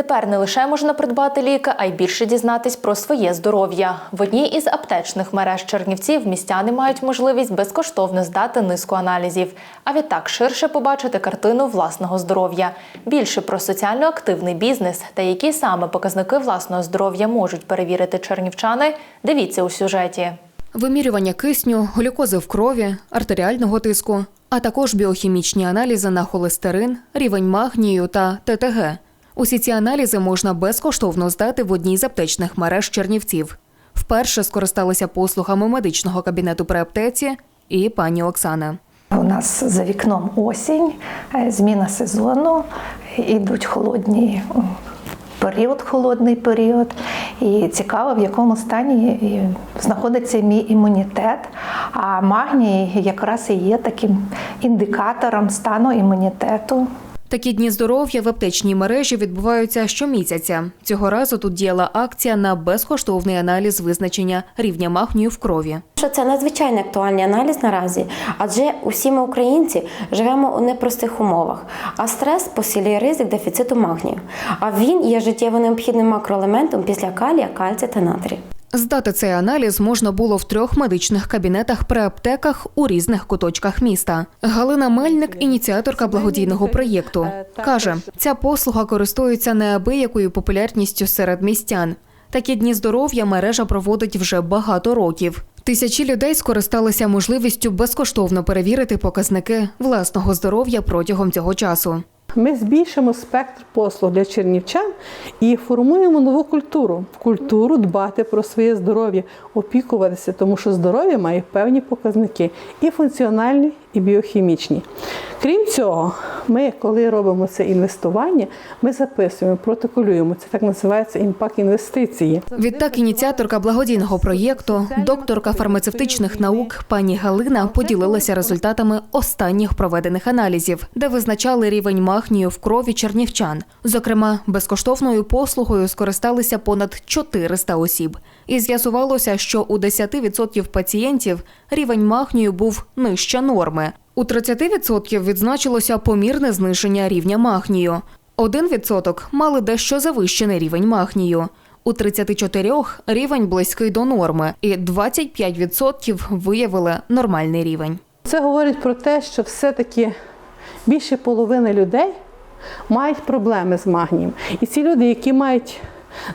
Тепер не лише можна придбати ліки, а й більше дізнатись про своє здоров'я. В одній із аптечних мереж Чернівців містяни мають можливість безкоштовно здати низку аналізів, а відтак ширше побачити картину власного здоров'я. Більше про соціально активний бізнес та які саме показники власного здоров'я можуть перевірити чернівчани. Дивіться у сюжеті. Вимірювання кисню, глюкози в крові, артеріального тиску, а також біохімічні аналізи на холестерин, рівень магнію та ТТГ. Усі ці аналізи можна безкоштовно здати в одній з аптечних мереж Чернівців. Вперше скористалися послугами медичного кабінету при аптеці і пані Оксана. У нас за вікном осінь, е, зміна сезону, ідуть холодні період, холодний період. І цікаво, в якому стані знаходиться мій імунітет. А магній якраз і є таким індикатором стану імунітету. Такі дні здоров'я в аптечній мережі відбуваються щомісяця. Цього разу тут діяла акція на безкоштовний аналіз визначення рівня магнію в крові. Що це надзвичайно актуальний аналіз наразі, адже усі ми українці живемо у непростих умовах, а стрес посилює ризик дефіциту магнію. А він є життєво необхідним макроелементом після калія, кальція та натрію. Здати цей аналіз можна було в трьох медичних кабінетах при аптеках у різних куточках міста. Галина Мельник, ініціаторка благодійного проєкту, каже, ця послуга користується неабиякою популярністю серед містян. Такі дні здоров'я мережа проводить вже багато років. Тисячі людей скористалися можливістю безкоштовно перевірити показники власного здоров'я протягом цього часу. Ми збільшимо спектр послуг для чернівчан і формуємо нову культуру. Культуру дбати про своє здоров'я, опікуватися, тому що здоров'я має певні показники. І функціональні, і біохімічні. Крім цього, ми, коли робимо це інвестування, ми записуємо, протоколюємо. Це так називається імпакт інвестиції. Відтак, ініціаторка благодійного проєкту, докторка фармацевтичних наук пані Галина поділилася результатами останніх проведених аналізів, де визначали рівень магнію в крові чернівчан. Зокрема, безкоштовною послугою скористалися понад 400 осіб. І з'ясувалося, що у 10% пацієнтів рівень магнію був нижче норми. У 30% відзначилося помірне зниження рівня магнію. 1% мали дещо завищений рівень магнію. У 34 рівень близький до норми, і 25% виявили нормальний рівень. Це говорить про те, що все-таки більше половини людей мають проблеми з магнієм. І ці люди, які мають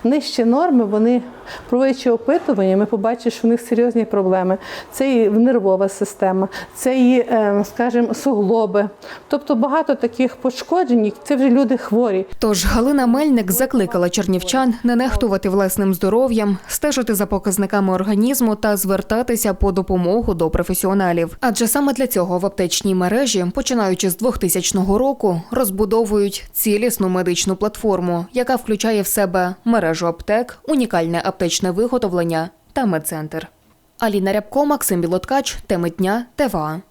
нижчі норми, вони проводячи опитування, ми побачимо, що в них серйозні проблеми. Це і нервова система, це і, е, скажімо, суглоби. Тобто багато таких пошкоджень, це вже люди хворі. Тож Галина Мельник закликала чернівчан не нехтувати власним здоров'ям, стежити за показниками організму та звертатися по допомогу до професіоналів. Адже саме для цього в аптечній мережі, починаючи з 2000 року, розбудовують цілісну медичну платформу, яка включає в себе мережу аптек, унікальне аптечне виготовлення та медцентр. Аліна Рябко, Максим Білоткач, теми дня, ТВА.